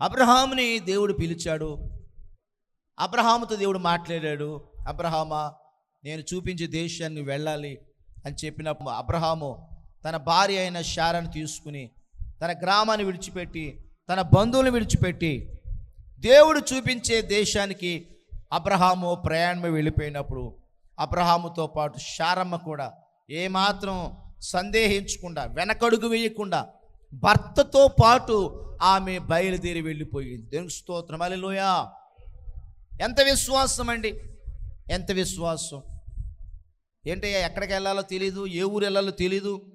అబ్రహాముని దేవుడు పిలిచాడు. అబ్రహాముతో దేవుడు మాట్లాడాడు. అబ్రహామా నేను చూపించే దేశాన్ని వెళ్ళాలి అని చెప్పినప్పుడు అబ్రహాము తన భార్య అయిన శారాను తీసుకుని తన గ్రామాన్ని విడిచిపెట్టి తన బంధువులను విడిచిపెట్టి దేవుడు చూపించే దేశానికి అబ్రహాము ప్రయాణమే వెళ్ళిపోయినప్పుడు అబ్రహాముతో పాటు శారమ్మ కూడా ఏమాత్రం సందేహించకుండా వెనకడుగు వేయకుండా భర్తతో పాటు ఆమె బయలుదేరి వెళ్ళిపోయింది. దేవునికి స్తోత్రం. అలెలోయా ఎంత విశ్వాసం అండి? ఎంత విశ్వాసం? ఏంటయ్యా ఎక్కడికి వెళ్ళాలో తెలీదు ఏ ఊరు వెళ్ళాలో తెలీదు.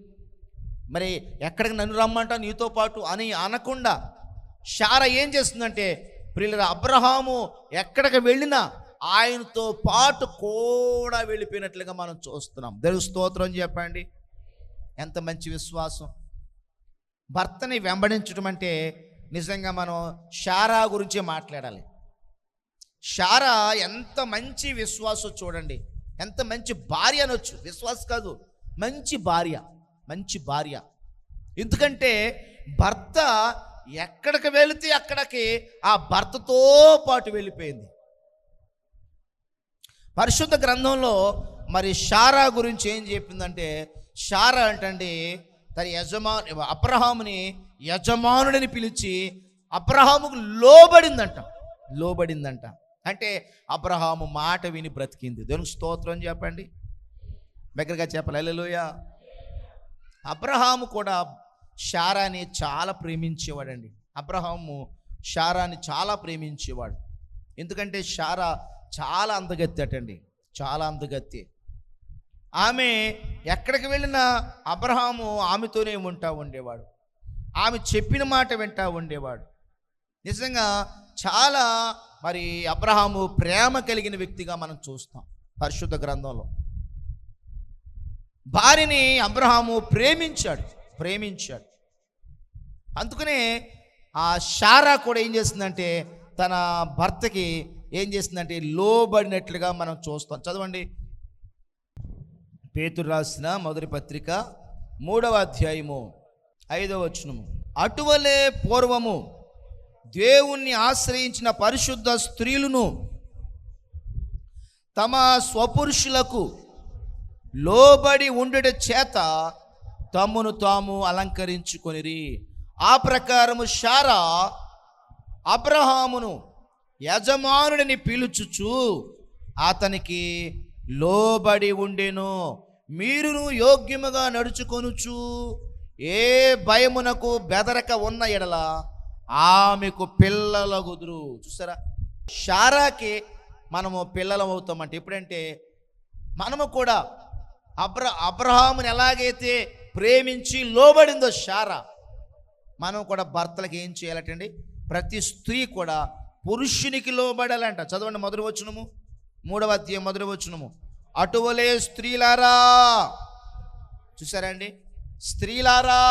మరి ఎక్కడికి నన్ను రమ్మంటా నీతో పాటు అని అనకుండా శార ఏం చేస్తుందంటే ప్రియుల అబ్రహాము ఎక్కడికి వెళ్ళినా ఆయనతో పాటు కూడా వెళ్ళిపోయినట్లుగా మనం చూస్తున్నాం. దేవుడు స్తోత్రం చెప్పండి. ఎంత మంచి విశ్వాసం. భర్తని వెంబడించడం అంటే నిజంగా మనం షారా గురించే మాట్లాడాలి. షారా ఎంత మంచి విశ్వాసం చూడండి. ఎంత మంచి భార్య అనొచ్చు. విశ్వాస కాదు. మంచి భార్య. మంచి భార్య. ఎందుకంటే భర్త ఎక్కడికి వెళితే అక్కడికి ఆ భర్తతో పాటు వెళ్ళిపోయింది. పరిశుద్ధ గ్రంథంలో మరి షారా గురించి ఏం చెప్పిందంటే షారా అంటండి తన యజమా అబ్రహాముని యజమానుడిని పిలిచి అబ్రహాముకు లోబడిందంట. లోబడిందంట. అంటే అబ్రహాము మాట విని బ్రతికింది. దేవునికి స్తోత్రం చెప్పండి. దగ్గరగా చెప్పాలి. అల్లెలుయ అబ్రహాము కూడా షారాని చాలా ప్రేమించేవాడండి. అబ్రహాము షారాని చాలా ప్రేమించేవాడు. ఎందుకంటే షారా చాలా అందగత్తి అటండి. చాలా అందగత్తి. ఆమె ఎక్కడికి వెళ్ళినా అబ్రహాము ఆమెతోనే ఉంటా ఉండేవాడు. ఆమె చెప్పిన మాట వింటా ఉండేవాడు. నిజంగా చాలా మరి అబ్రహాము ప్రేమ కలిగిన వ్యక్తిగా మనం చూస్తాం పరిశుద్ధ గ్రంథంలో. భార్యని అబ్రహాము ప్రేమించాడు ప్రేమించాడు. అందుకనే ఆ షారా కూడా ఏం చేస్తుందంటే తన భర్తకి ఏం చేస్తుందంటే లోబడినట్లుగా మనం చూస్తాం. చదవండి. పేతురు రాసిన మొదటి పత్రిక మూడవ అధ్యాయము ఐదవ వచనము. అటువలే పూర్వము దేవుణ్ణి ఆశ్రయించిన పరిశుద్ధ స్త్రీలను తమ స్వపురుషులకు లోబడి ఉండుట చేత తమ్మును తాము అలంకరించుకొనిరి. ఆ ప్రకారము షారా అబ్రహామును యజమానుడిని పిలుచుచు అతనికి లోబడి ఉండెను. మీరును యోగ్యముగా నడుచుకొనుచు ఏ భయమునకు బెదరక ఉన్న ఎడల ఆమెకు పిల్లల కుదురు చూసారా? షారాకి మనము పిల్లలం అవుతామంటే ఎప్పుడంటే మనము కూడా అబ్ర అబ్రహాముని ఎలాగైతే ప్రేమించి లోబడిందో షారా మనం కూడా భర్తలకు ఏం చేయాలటండి ప్రతి స్త్రీ కూడా పురుషునికి లోబడాలంట. చదవండి మొదటి వచనము మూడవ అధ్యాయం మొదటి వచనము. అటువలే స్త్రీలారా. చూసారండి? స్త్రీలారా.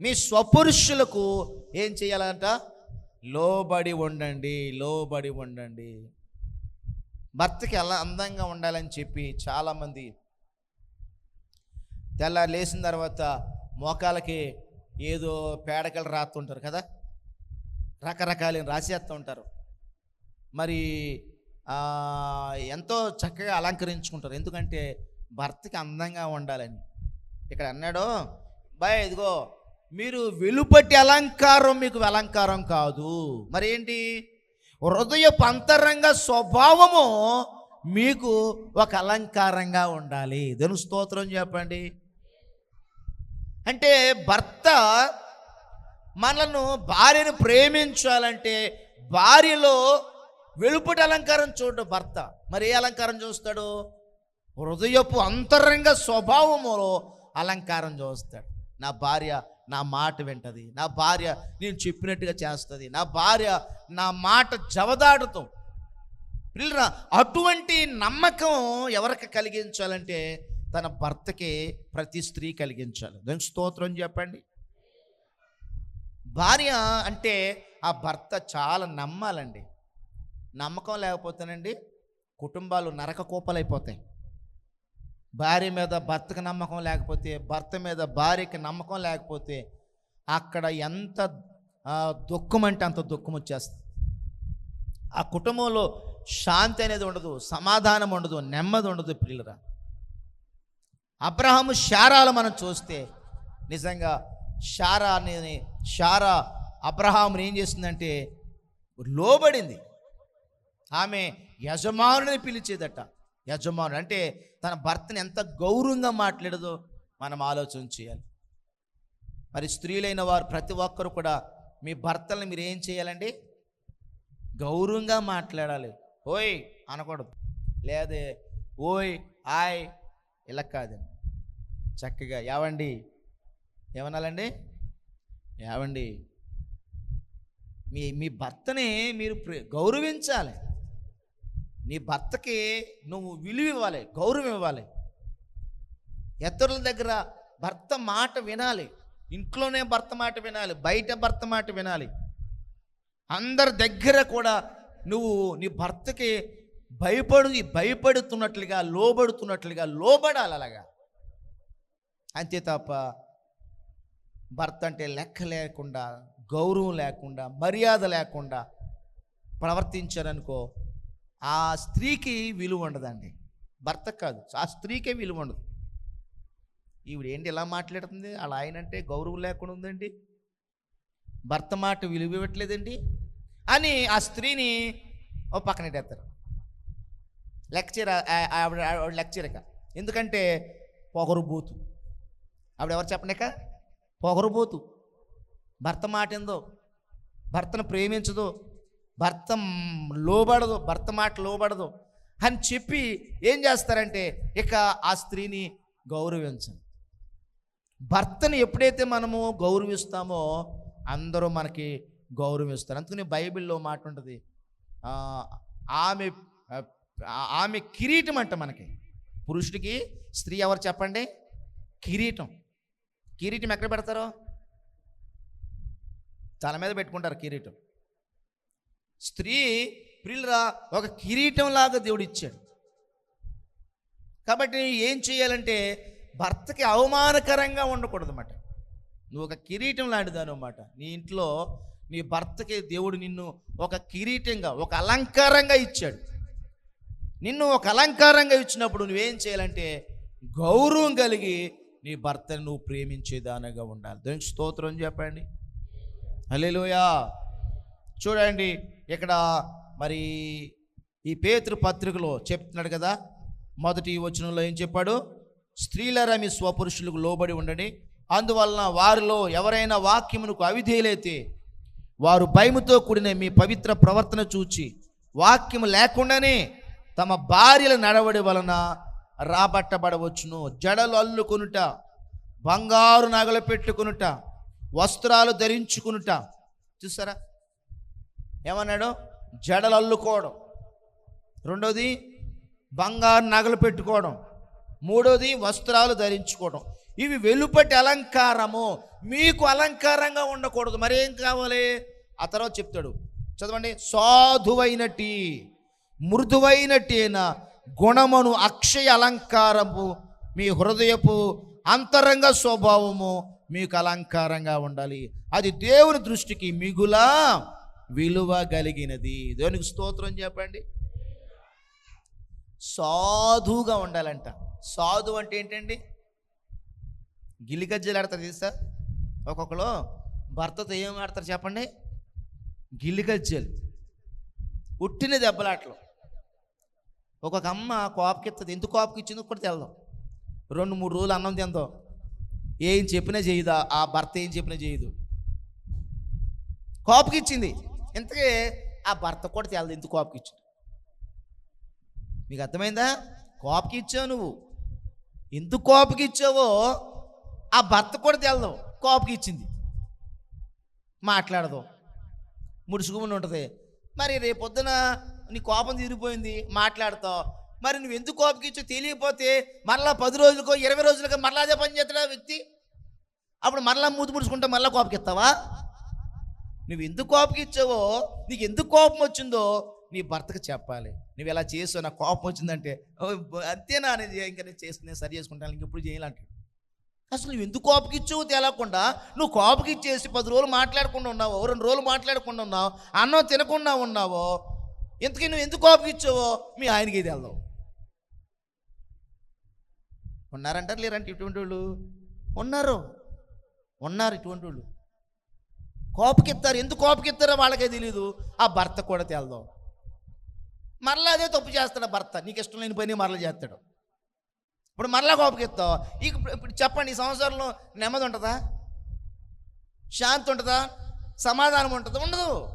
మీ స్వపురుషులకు ఏం చేయాలంట? లోబడి ఉండండి లోబడి ఉండండి. భర్తకి ఎలా అందంగా ఉండాలని చెప్పి చాలామంది తెల్లారి లేచిన తర్వాత మోకాలకి ఏదో పేడకలు రాస్తుంటారు కదా? రకరకాలైన రాసేస్తూ ఉంటారు. మరి ఎంతో చక్కగా అలంకరించుకుంటారు. ఎందుకంటే భర్తకి అందంగా ఉండాలని. ఇక్కడ అన్నాడు బాయ్ ఇదిగో మీరు వెలుపటి అలంకారం మీకు అలంకారం కాదు. మరి ఏంటి హృదయపు అంతరంగ స్వభావము మీకు ఒక అలంకారంగా ఉండాలి. ధను స్తోత్రం చెప్పండి? అంటే భర్త మనను భార్యను ప్రేమించాలంటే భార్యలో వెలుపటి అలంకారం చూడు భర్త. మరి ఏ అలంకారం చూస్తాడు? హృదయపు అంతరంగ స్వభావములో అలంకారం చూస్తాడు. నా భార్య నా మాట వింటది. నా భార్య నేను చెప్పినట్టుగా చేస్తుంది. నా భార్య నా మాట జవదాడుతూ. పిల్లరా అటువంటి నమ్మకం ఎవరికి కలిగించాలంటే తన భర్తకి ప్రతి స్త్రీ కలిగించాలి. దానికి స్తోత్రం చెప్పండి. భార్య అంటే ఆ భర్త చాలా నమ్మాలండి. నమ్మకం లేకపోతేనండి కుటుంబాలు నరక కూపలైపోతాయి భార్య మీద భర్తకు నమ్మకం లేకపోతే భర్త మీద భార్యకి నమ్మకం లేకపోతే అక్కడ ఎంత దుఃఖం అంటే అంత దుఃఖం వచ్చేస్తుంది ఆ కుటుంబంలో శాంతి అనేది ఉండదు సమాధానం ఉండదు నెమ్మది ఉండదు పిల్లరా అబ్రహాము శారాలు మనం చూస్తే నిజంగా శారా అనేది శారా అబ్రహాముని ఏం చేసిందంటే లోబడింది. ఆమె యజమానుని పిలిచేదట. యజమానుడు అంటే తన భర్తని ఎంత గౌరవంగా మాట్లాడదో మనం ఆలోచన చేయాలి. మరి స్త్రీలైన వారు ప్రతి ఒక్కరు కూడా మీ భర్తలను మీరు ఏం చేయాలండి? గౌరవంగా మాట్లాడాలి. ఓయ్! అనకూడదు. లేదే ఓయ్ ఆయ్ ఇలా కాదండి చక్కగా ఏవండి? ఏమనాలండి? ఏవండి? మీ మీ భర్తని మీరు గౌరవించాలి. నీ భర్తకి నువ్వు విలువ ఇవ్వాలి గౌరవం ఇవ్వాలి. ఇతరుల దగ్గర భర్త మాట వినాలి. ఇంట్లోనే భర్త మాట వినాలి బయట భర్త మాట వినాలి. అందరి దగ్గర కూడా నువ్వు నీ భర్తకి భయపడు భయపడుతున్నట్లుగా లోబడుతున్నట్లుగా లోబడాలి అలాగా. అంతే తప్ప భర్త అంటే లెక్క లేకుండా గౌరవం లేకుండా మర్యాద లేకుండా ప్రవర్తించారనుకో ఆ స్త్రీకి విలువ ఉండదండి. భర్త కాదు ఆ స్త్రీకే విలువ ఉండదు. ఈవిడ ఏంటి ఇలా మాట్లాడుతుంది? అలా ఆయన అంటే గౌరవం లేకుండా ఉందండి. భర్త మాట విలువ ఇవ్వట్లేదండి అని ఆ స్త్రీని ఓ పక్కన పెట్టేస్తారు లెక్చర్ ఆవిడ ఆవిడ లెక్చరక ఎందుకంటే పొగరుబోతు ఆవిడ ఎవరు చెప్పనిక పొగరుబోతు భర్త మాట ఏందో? భర్తను ప్రేమించదో. భర్త లోబడదు భర్త మాట లోబడదు అని చెప్పి ఏం చేస్తారంటే ఇక ఆ స్త్రీని గౌరవించండి భర్తను ఎప్పుడైతే మనము గౌరవిస్తామో అందరూ మనకి గౌరవిస్తారు. అందుకని బైబిల్లో మాట ఉంటుంది. ఆమె ఆమె కిరీటం అంట మనకి. పురుషుడికి స్త్రీ ఎవరు చెప్పండి? కిరీటం. కిరీటం ఎక్కడ పెడతారు? తల మీద పెట్టుకుంటారు కిరీటం. స్త్రీ ప్రిల్లరా ఒక కిరీటం లాగా దేవుడు ఇచ్చాడు కాబట్టి ఏం చేయాలంటే భర్తకి అవమానకరంగా ఉండకూడదు అన్నమాట నువ్వు ఒక కిరీటం లాంటిదాను అన్నమాట. నీ ఇంట్లో నీ భర్తకి దేవుడు నిన్ను ఒక కిరీటంగా ఒక అలంకారంగా ఇచ్చాడు. నిన్ను ఒక అలంకారంగా ఇచ్చినప్పుడు నువ్వేం చేయాలంటే గౌరవం కలిగి నీ భర్తను నువ్వు ప్రేమించేదానగా ఉండాలి. దానికి స్తోత్రం చెప్పండి. హల్లెలూయా. చూడండి ఇక్కడ మరి ఈ పేతృ పత్రికలో చెప్తున్నాడు కదా మొదటి వచనంలో ఏం చెప్పాడు? స్త్రీలరా మీ స్వపురుషులకు లోబడి ఉండండి. అందువలన వారిలో ఎవరైనా వాక్యమునకు అవిధేయులైతే వారు భయముతో కూడిన మీ పవిత్ర ప్రవర్తన చూచి వాక్యము లేకుండానే తమ భార్యల నడవడి వలన రాబట్టబడవచ్చును. జడలు అల్లుకొనుట బంగారు నగలు పెట్టుకునుట వస్త్రాలు ధరించుకునుట. చూసారా? ఏమన్నాడు? జడలు అల్లుకోవడం రెండోది బంగారు నగలు పెట్టుకోవడం. మూడోది వస్త్రాలు ధరించుకోవడం. ఇవి వెలుపటి అలంకారము. మీకు అలంకారంగా ఉండకూడదు. మరేం కావాలి? ఆ తర్వాత చెప్తాడు. చదవండి. సాధువైనటి మృదువైనటేన గుణమును అక్షయ అలంకారము మీ హృదయపు అంతరంగ స్వభావము మీకు అలంకారంగా ఉండాలి. అది దేవుని దృష్టికి మిగులా. విలువ కలిగినది. దేవునికి స్తోత్రం చెప్పండి. సాధువుగా ఉండాలంట. సాధు అంటే ఏంటండి? గిలిగజ్జలు ఆడతారు తెలుసా? ఒక్కొక్కరు భర్తతో ఏం ఆడతారు చెప్పండి? గిలిగజ్జలు ఉట్టిన దెబ్బలాటలు. ఒక్కొక్క అమ్మ కోపకిస్తుంది ఎందుకు కోపకి ఇచ్చిందో కూడా తెలదాం. రెండు మూడు రోజులు అన్నం తిందో. ఏం చెప్పినా చేయదు? ఆ భర్త ఏం చెప్పినా చేయదు. కోపకి ఇచ్చింది ఇంతకీ ఆ భర్త కూడా తెలదు ఎందుకు కోపకి ఇచ్చింది మీకు అర్థమైందా? కోపకి ఇచ్చావు నువ్వు. ఎందుకు కోపకి ఇచ్చావో ఆ భర్త కూడా తెలదు కోపకి ఇచ్చింది. మాట్లాడదు. ముడుచుకుమని ఉంటుంది. మరి రేపొద్దున నీ కోపం తీరిపోయింది మాట్లాడతావు. మరి నువ్వు ఎందుకు కోపకి ఇచ్చో తెలియకపోతే మరలా పది రోజులకో ఇరవై రోజులకో మరలా అదే పని చేస్తాడా వ్యక్తి? అప్పుడు మరలా మూతి ముడుచుకుంటే మరలా కోపకి ఇస్తావా నువ్వు ఎందుకు కోపం ఇచ్చావో నీకు ఎందుకు కోపం వచ్చిందో నీ భర్తకు చెప్పాలి. నువ్వు ఎలా చేసావు నాకు కోపం వచ్చిందంటే "ఓ, అంతేనా అనేది ఇంకా నేను చేసుకుని సరి చేసుకుంటాను ఇంకెప్పుడు చేయాలంటాడు అసలు నువ్వు ఎందుకు కోపకిచ్చావు తేలకుండా నువ్వు కోపకిచ్చేసి పది రోజులు మాట్లాడకుండా ఉన్నావో రెండు రోజులు మాట్లాడకుండా ఉన్నావు అన్నం తినకుండా ఉన్నావో ఇంతకీ నువ్వు ఎందుకు కోపకిచ్చావో మీ ఆయనకి ఇది వెళ్దావు ఉన్నారంటారు లేరంటే ఇటువంటి వాళ్ళు ఉన్నారు. ఉన్నారు ఇటువంటి వాళ్ళు కోపకిస్తారు ఎందుకు కోపకిస్తారో వాళ్ళకే తెలియదు ఆ భర్త కూడా తేల్దాం. మరలా అదే తప్పు చేస్తాడు భర్త. నీకు ఇష్టం లేని పని మరలా చేస్తాడు. ఇప్పుడు మరలా కోపకిస్తావు ఇక ఇప్పుడు- ఇప్పుడు చెప్పండి ఈ సంవత్సరంలో నెమ్మది ఉంటుందా? శాంతి ఉంటుందా? సమాధానం ఉంటుందా? ఉండదు.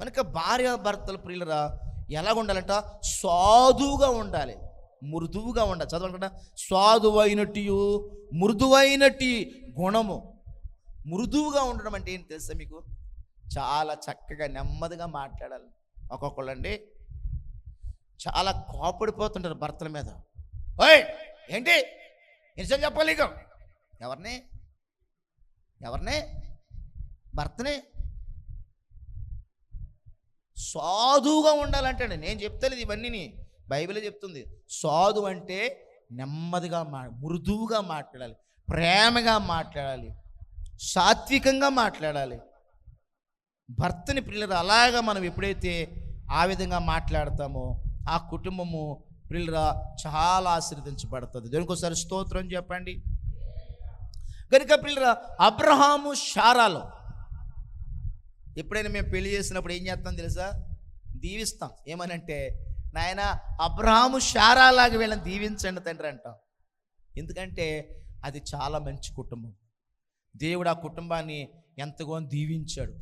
కనుక భార్య భర్తలు ప్రియులరా ఎలాగ ఉండాలంట సాధువుగా ఉండాలి. మృదువుగా ఉండాలి. చదవాలనుకుంటా సాధువైనట్టు మృదువైనటి గుణము. మృదువుగా ఉండడం అంటే ఏంటి తెలుసా మీకు? చాలా చక్కగా నెమ్మదిగా మాట్లాడాలి. ఒక్కొక్కళ్ళండి చాలా కోపడిపోతుంటారు భర్తల మీద. ఓయ్ ఏంటి? నిజం చెప్పాలి ఎవరిని? ఎవరిని? భర్తని. సాధువుగా ఉండాలంటే నేను చెప్తలేదు ఇవన్నీ బైబిలే చెప్తుంది. సాధు అంటే నెమ్మదిగా మా మృదువుగా మాట్లాడాలి. ప్రేమగా మాట్లాడాలి. సాత్వికంగా మాట్లాడాలి. భర్తని పిల్లలు అలాగా మనం ఎప్పుడైతే ఆ విధంగా మాట్లాడతామో ఆ కుటుంబము పిల్లల చాలా ఆశీర్వదించబడుతుంది. దేనికి ఒకసారి స్తోత్రం చెప్పండి. కనుక పిల్లల అబ్రహాము షారాలో ఎప్పుడైనా మేము పెళ్ళి చేసినప్పుడు ఏం చేస్తాం తెలుసా? దీవిస్తాం. ఏమనంటే నాయన అబ్రహాము షారాలాగా వీళ్ళని దీవించండి తండ్రి అంటాం. ఎందుకంటే అది చాలా మంచి కుటుంబం. దేవుడు ఆ కుటుంబాన్ని ఎంతగానో దీవించాడు.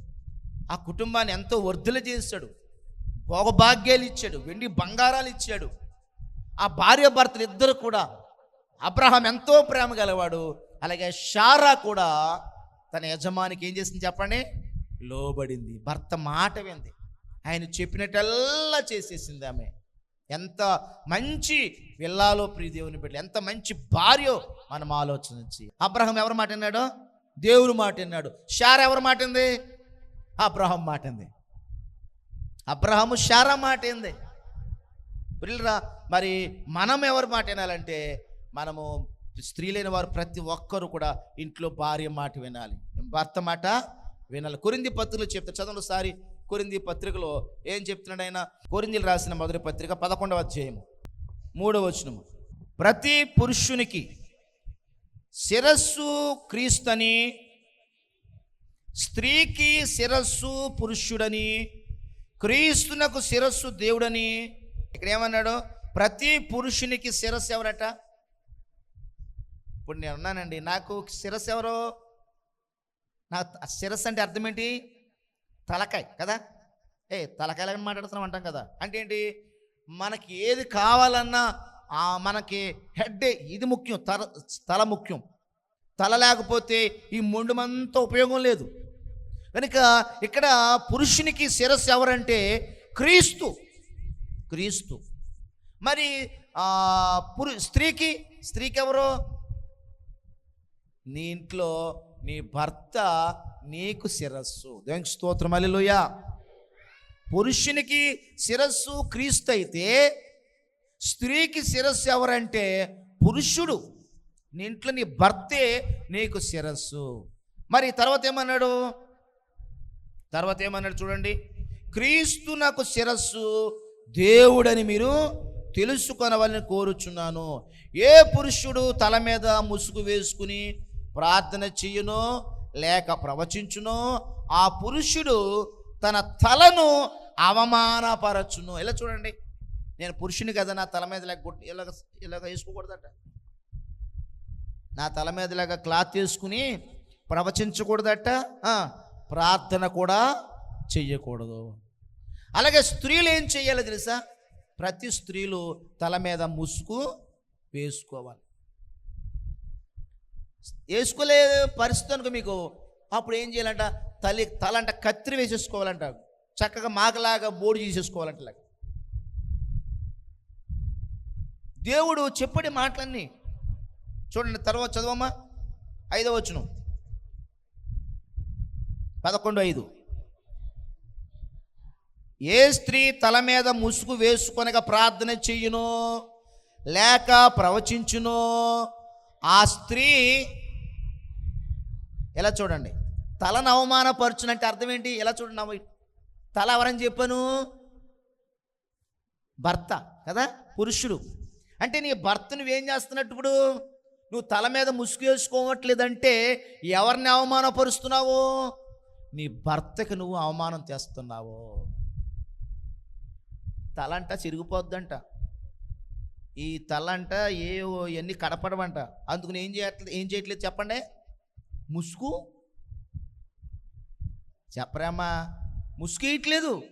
ఆ కుటుంబాన్ని ఎంతో వర్ధులు చేశాడు. భోగభాగ్యాలు ఇచ్చాడు. వెండి బంగారాలు ఇచ్చాడు. ఆ భార్య భర్తలు ఇద్దరు కూడా అబ్రహాం ఎంతో ప్రేమ గలవాడు. అలాగే షారా కూడా తన యజమానికి ఏం చేసింది చెప్పండి? లోబడింది. భర్త మాట వింది. ఆయన చెప్పినట్టల్లా చేసేసింది ఆమె. ఎంత మంచి వెళ్ళాలో ప్రియ దేవుని బిడ్డ ఎంత మంచి భార్యో మనం ఆలోచించి. అబ్రహం ఎవరు మాట విన్నాడు? దేవుడు మాట విన్నాడు. షారా ఎవరి మాట ఏంది అబ్రహం మాట ఏంది అబ్రహము షారా మాట ఏంది పిల్లరా మరి మనం ఎవరి మాట వినాలంటే మనము స్త్రీలైన వారు ప్రతి ఒక్కరు కూడా ఇంట్లో భార్య మాట వినాలి. భర్త మాట వినాలి. కొరింది పత్రికలు చెప్తారు చదవండి ఒకసారి. కొరింది పత్రికలో ఏం చెప్తున్నాడు ఆయన? కొరిందీలు రాసిన మొదటి పత్రిక పదకొండవ అధ్యాయం మూడవ వచనము. ప్రతి పురుషునికి శిరస్సు క్రీస్తని స్త్రీకి శిరస్సు పురుషుడని క్రీస్తునకు శిరస్సు దేవుడని. ఇక్కడ ఏమన్నాడు? ప్రతి పురుషునికి శిరస్సు ఎవరట? ఇప్పుడు నేను ఉన్నానండి నాకు శిరస్సు ఎవరు? నా శిరస్సు అంటే అర్థం ఏంటి? తలకాయ కదా? ఏ తలకాయలాగా మాట్లాడుతున్నాం అంటాం కదా. అంటే ఏంటి? మనకి ఏది కావాలన్నా మనకి హెడ్డే ఇది ముఖ్యం తల తల ముఖ్యం. తల లేకపోతే ఈ మొండుమంతా ఉపయోగం లేదు. కనుక ఇక్కడ పురుషునికి శిరస్సు ఎవరంటే క్రీస్తు. క్రీస్తు. మరి పురు స్త్రీకి స్త్రీకి ఎవరు నీ ఇంట్లో నీ భర్త నీకు శిరస్సు. దేవునికి స్తోత్రం. అల్లెలూయా పురుషునికి శిరస్సు క్రీస్తు అయితే స్త్రీకి శిరస్సు ఎవరంటే పురుషుడు. నీ ఇంట్లో నీ భర్తే నీకు శిరస్సు. మరి తర్వాత ఏమన్నాడు? తర్వాత ఏమన్నాడు చూడండి? క్రీస్తు నాకు శిరస్సు దేవుడని మీరు తెలుసుకొనవలని కోరుచున్నాను. ఏ పురుషుడు తల మీద ముసుగు వేసుకుని ప్రార్థన చెయ్యునో లేక ప్రవచించునో ఆ పురుషుడు తన తలను అవమానపరచును. ఇలా చూడండి. నేను పురుషుని కదా నా తల మీద ఇలాగ గుడ్- ఇలాగ ఇలాగ వేసుకోకూడదట. నా తల మీద ఇలాగ క్లాత్ వేసుకుని ప్రవచించకూడదట. ప్రార్థన కూడా చెయ్యకూడదు. అలాగే స్త్రీలు ఏం చెయ్యాలో తెలుసా? ప్రతి స్త్రీలు తల మీద ముసుగు వేసుకోవాలి. వేసుకోలే పరిస్థితి అనుకో మీకు. అప్పుడు ఏం చేయాలంట? తల్లి తలంట కత్తిరి వేసేసుకోవాలంట. చక్కగా మాకలాగా బోడి చేసేసుకోవాలంట ఇలాగ. దేవుడు చెప్పడి మాటలన్నీ చూడండి తర్వాత చదవమ్మా. ఐదవ వచ్చును పదకొండు ఐదు. ఏ స్త్రీ తల మీద ముసుగు వేసుకొనక ప్రార్థన చెయ్యునో లేక ప్రవచించునో ఆ స్త్రీ ఎలా చూడండి తలను అవమానపరచునంటే అర్థం ఏంటి? ఎలా చూడండి నవ్వు. తల ఎవరని చెప్పాను? భర్త కదా పురుషుడు. అంటే నీ భర్త నువ్వేం చేస్తున్నట్టు ఇప్పుడు? నువ్వు తల మీద ముసుగు వేసుకోవట్లేదంటే ఎవరిని అవమానపరుస్తున్నావు? నీ భర్తకి నువ్వు అవమానం తెస్తున్నావు. తల అంట చిరిగిపోద్దంట. ఈ తల అంట ఏ ఎన్ని కడపడమంట. అందుకు ఏం చేయట్లేదు ఏం చేయట్లేదు చెప్పండి. ముసుగు? చెప్పరామా ముసుగేయట్లేదు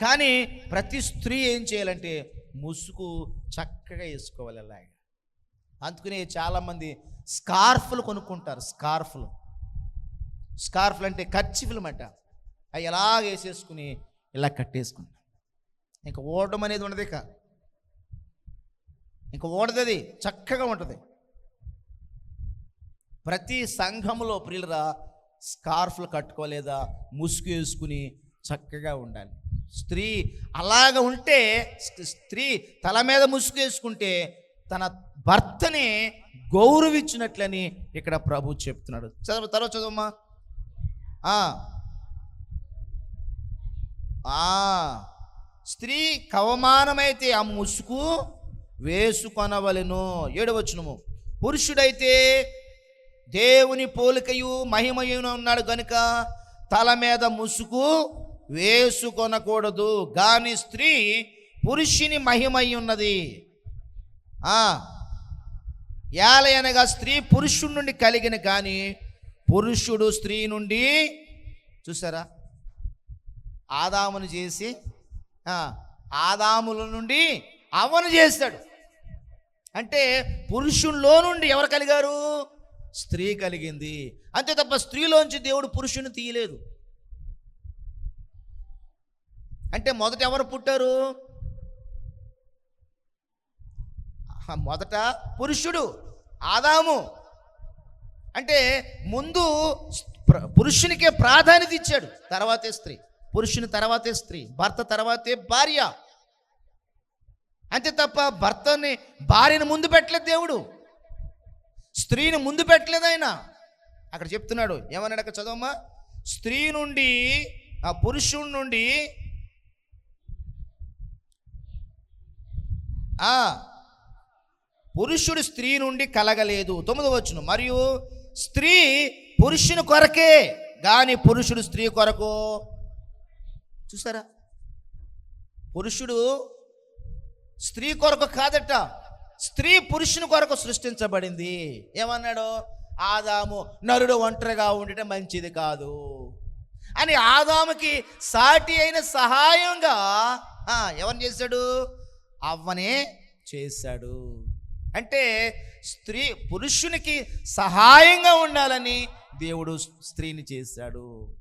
కానీ ప్రతి స్త్రీ ఏం చేయాలంటే ముసుగు చక్కగా వేసుకోవాలి అలాగా. అందుకనే చాలామంది స్కార్ఫ్లు కొనుక్కుంటారు స్కార్ఫ్లు. స్కార్ఫ్లు అంటే ఖర్చిఫ్లు అన్నమాట అవి ఎలా వేసేసుకుని ఇలా కట్టేసుకుంటాం. ఇంకా ఓడడం అనేది ఉండదు ఇక. ఇంకా ఓడదది అది చక్కగా ఉంటుంది. ప్రతి సంఘములో ప్రియులరా స్కార్ఫ్లు కట్టుకోలేదా ముసుగు వేసుకుని చక్కగా ఉండాలి. స్త్రీ అలాగ ఉంటే స్త్రీ తల మీద ముసుగేసుకుంటే తన భర్తని గౌరవించినట్లని ఇక్కడ ప్రభు చెప్తున్నాడు. చదువు తర్వాత చదువమ్మా. ఆ. స్త్రీ కవమానమైతే ఆ ముసుగు వేసుకొనవలను. ఏడవచ్చునము పురుషుడైతే దేవుని పోలికయు మహిమయును ఉన్నాడు గనుక తల మీద ముసుగు వేసుకొనకూడదు గాని స్త్రీ పురుషుని మహిమై ఉన్నది ఆ ఏలయనగా స్త్రీ పురుషుడి నుండి కలిగిన కానీ పురుషుడు స్త్రీ నుండి చూసారా? ఆదామును చేసి ఆదాముల నుండి అవను చేస్తాడు. అంటే పురుషుల్లో నుండి ఎవరు కలిగారు? స్త్రీ కలిగింది. అంతే తప్ప స్త్రీలోంచి దేవుడు పురుషుని తీయలేదు. అంటే మొదట ఎవరు పుట్టారు? మొదట పురుషుడు ఆదాము. అంటే ముందు పురుషునికే ప్రాధాన్యత ఇచ్చాడు. తర్వాతే స్త్రీ. పురుషుని తర్వాతే స్త్రీ. భర్త తర్వాతే భార్య. అంతే తప్ప భర్తని భార్యను ముందు పెట్టలేదు దేవుడు. స్త్రీని ముందు పెట్టలేదు ఆయన. అక్కడ చెప్తున్నాడు. ఏమన్నాడు అక్కడ చదవమ్మా? స్త్రీ నుండి ఆ పురుషుడి నుండి పురుషుడు స్త్రీ నుండి కలగలేదు. తొమ్మిది వచ్చును మరియు స్త్రీ పురుషుని కొరకే కానీ పురుషుడు స్త్రీ కొరకు. చూసారా? పురుషుడు స్త్రీ కొరకు కాదట. స్త్రీ పురుషుని కొరకు సృష్టించబడింది. ఏమన్నాడు? ఆదాము నరుడు ఒంటరిగా ఉండటం మంచిది కాదు. అని ఆదాముకి సాటి అయిన సహాయంగా ఎవరు చేశాడు? అవ్వనే చేశాడు. అంటే స్త్రీ పురుషునికి సహాయంగా ఉండాలని దేవుడు స్త్రీని చేశాడు.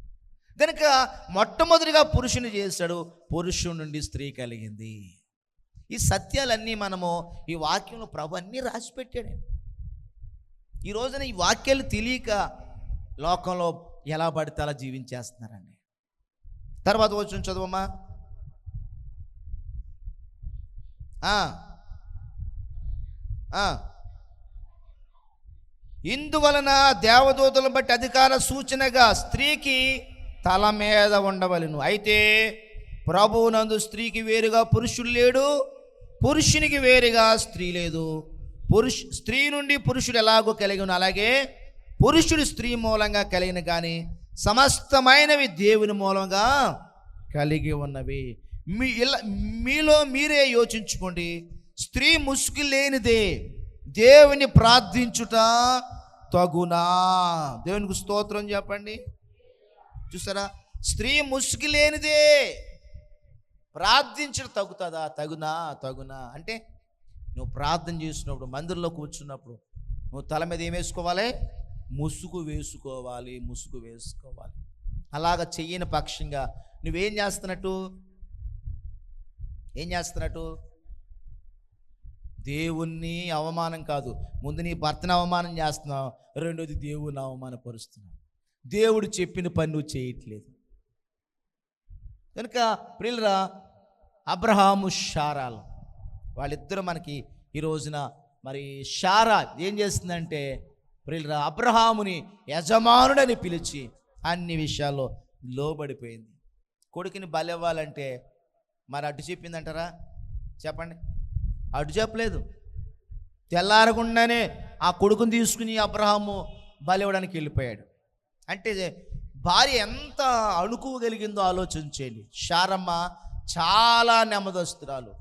కనుక మొట్టమొదటిగా పురుషుని చేశాడు పురుషుడి నుండి స్త్రీ కలిగింది. ఈ సత్యాలన్నీ మనము ఈ వాక్యంలో ప్రభు అన్నీ రాసిపెట్టాడు. ఈ రోజున ఈ వాక్యాలు తెలియక లోకంలో ఎలా పడితే అలా జీవించేస్తున్నారండి. తర్వాత వచ్చి చదువమ్మా ఆ. ఆ. ఇందువలన దేవదూతలను బట్టి అధికార సూచనగా స్త్రీకి తల మీద ఉండవలను. అయితే ప్రభువునందు స్త్రీకి వేరుగా పురుషుడు లేడు పురుషునికి వేరుగా స్త్రీ లేదు. పురుషు స్త్రీ నుండి పురుషుడు ఎలాగో కలిగిన అలాగే పురుషుడు స్త్రీ మూలంగా కలిగిన కానీ సమస్తమైనవి దేవుని మూలంగా కలిగి ఉన్నవి. మీ ఇలా మీలో మీరే యోచించుకోండి. స్త్రీ ముసుగు లేనిదే దేవుని ప్రార్థించుట తగునా. దేవునికి స్తోత్రం చెప్పండి. చూసారా? స్త్రీ ముసుగు లేనిదే ప్రార్థించడం తగ్గుతుందా తగునా తగునా. అంటే నువ్వు ప్రార్థన చేసినప్పుడు మందిరంలో కూర్చున్నప్పుడు నువ్వు తల మీద ఏం వేసుకోవాలి? ముసుగు వేసుకోవాలి ముసుగు వేసుకోవాలి. అలాగ చెయ్యని పక్షంగా నువ్వేం చేస్తున్నట్టు? ఏం చేస్తున్నట్టు? దేవుణ్ణి అవమానం కాదు. ముందు నీ భర్తను అవమానం చేస్తున్నావు రెండోది దేవుని అవమానపరుస్తున్నావు. దేవుడు చెప్పిన పని నువ్వు చేయట్లేదు. కనుక ప్రియులరా అబ్రహాము షారాలు. వాళ్ళిద్దరూ మనకి ఈ రోజున మరి షారా ఏం చేస్తుందంటే ప్రియులరా అబ్రహాముని యజమానుడని పిలిచి అన్ని విషయాల్లో లోబడిపోయింది. కొడుకుని బలివ్వాలంటే మరి అడ్డు చెప్పిందంటారా? చెప్పండి. అడ్డు చెప్పలేదు. తెల్లారకుండానే ఆ కొడుకుని తీసుకుని అబ్రహాము బలివ్వడానికి వెళ్ళిపోయాడు. అంటే భార్య ఎంత అణుకోగలిగిందో ఆలోచించేది. శారమ్మ చాలా నెమ్మదస్తురాలు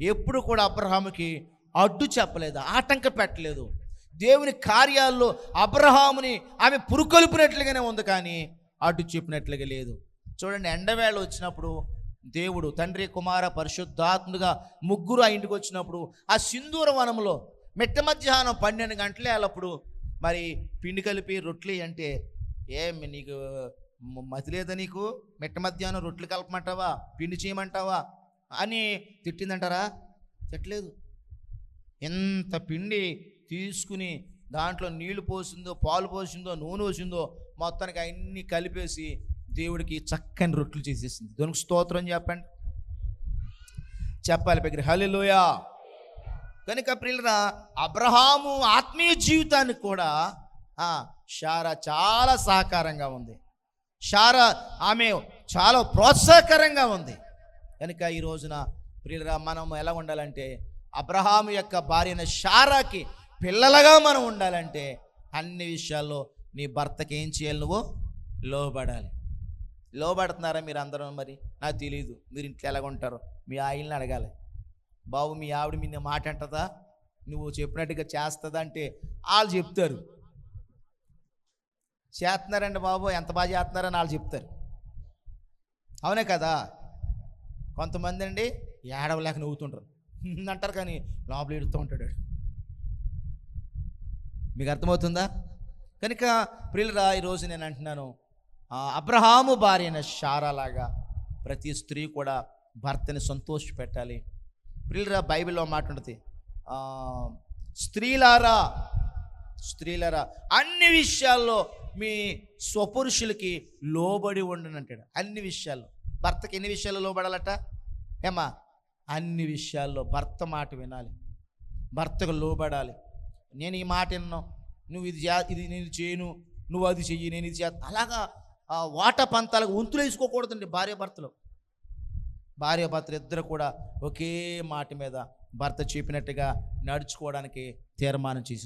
ఎప్పుడు కూడా అబ్రహాముకి అడ్డు చెప్పలేదు ఆటంక పెట్టలేదు. దేవుని కార్యాల్లో అబ్రహాముని ఆమె పురుకొల్పినట్లుగానే ఉంది కానీ అడ్డు చెప్పినట్లుగా లేదు. చూడండి ఎండవేళ వచ్చినప్పుడు దేవుడు తండ్రి కుమార పరిశుద్ధాత్మగా ముగ్గురు ఆ ఇంటికి వచ్చినప్పుడు ఆ సింధూర వనంలో మిట్ట మధ్యాహ్నం పన్నెండు గంటలే అప్పుడు మరి పిండి కలిపి రొట్లు అంటే ఏమి నీకు మతి లేదా నీకు? మిట్ట మధ్యాహ్నం రొట్లు కలపమంటావా? పిండి చేయమంటావా? అని తిట్టిందంటారా? తిట్టలేదు. ఎంత పిండి తీసుకుని దాంట్లో నీళ్ళు పోసిందో పాలు పోసిందో నూనె పోసిందో మొత్తానికి అన్నీ కలిపేసి దేవుడికి చక్కని రొట్టెలు చేసేసింది. దానికి స్తోత్రం చెప్పండి. చెప్పాలి దగ్గర హల్లెలూయా. కనుక ప్రియులరా అబ్రహాము ఆత్మీయ జీవితానికి కూడా షారా చాలా సహకారంగా ఉంది. షారా ఆమె చాలా ప్రోత్సాహకరంగా ఉంది. కనుక ఈ రోజున ప్రియులరా మనం ఎలా ఉండాలంటే అబ్రహాము యొక్క భార్యన షారాకి పిల్లలుగా మనం ఉండాలంటే అన్ని విషయాల్లో నీ భర్తకి ఏం చేయాలి నువ్వు? లోబడాలి. లోబడుతున్నారా మీరు అందరూ మరి? నాకు తెలియదు మీరు ఇంట్లో ఎలాగుంటారు మీ ఆయిల్ని అడగాలి. బాబు మీ ఆవిడ మీ మాట అంటదా? నువ్వు చెప్పినట్టుగా చేస్తుందా అంటే వాళ్ళు చెప్తారు. చేస్తున్నారండి బాబు ఎంత బాగా చేస్తున్నారని వాళ్ళు చెప్తారు. అవునే కదా? కొంతమంది అండి ఏడవలేక నవ్వుతుంటారు. అంటారు కానీ లోపల ఇడుతూ ఉంటాడు మీకు అర్థమవుతుందా? కనుక ప్రియులరా ఈరోజు నేను అంటున్నాను అబ్రహాము భార్యన షారాలాగా ప్రతి స్త్రీ కూడా భర్తని సంతోష పెట్టాలి ప్రియులరా బైబిల్లో మాట ఉంటుంది. స్త్రీలారా స్త్రీలారా అన్ని విషయాల్లో మీ స్వపురుషులకి లోబడి ఉండను అంటాడు. అన్ని విషయాల్లో. భర్తకి ఎన్ని విషయాల్లో లోబడాలట? ఏమా అన్ని విషయాల్లో భర్త మాట వినాలి. భర్తకు లోబడాలి. నేను ఈ మాట విన్నాను. నువ్వు ఇది ఇది నేను చేయను. నువ్వు అది చెయ్యి నేను ఇది చేస్తా. అలాగా ఆ వాట పంతాలకు ఉంతులు వేసుకోకూడదండి భార్య భర్తలు. భార్య భర్తలు ఇద్దరు కూడా ఒకే మాట మీద భర్త చెప్పినట్టుగా నడుచుకోవడానికి తీర్మానం చేసి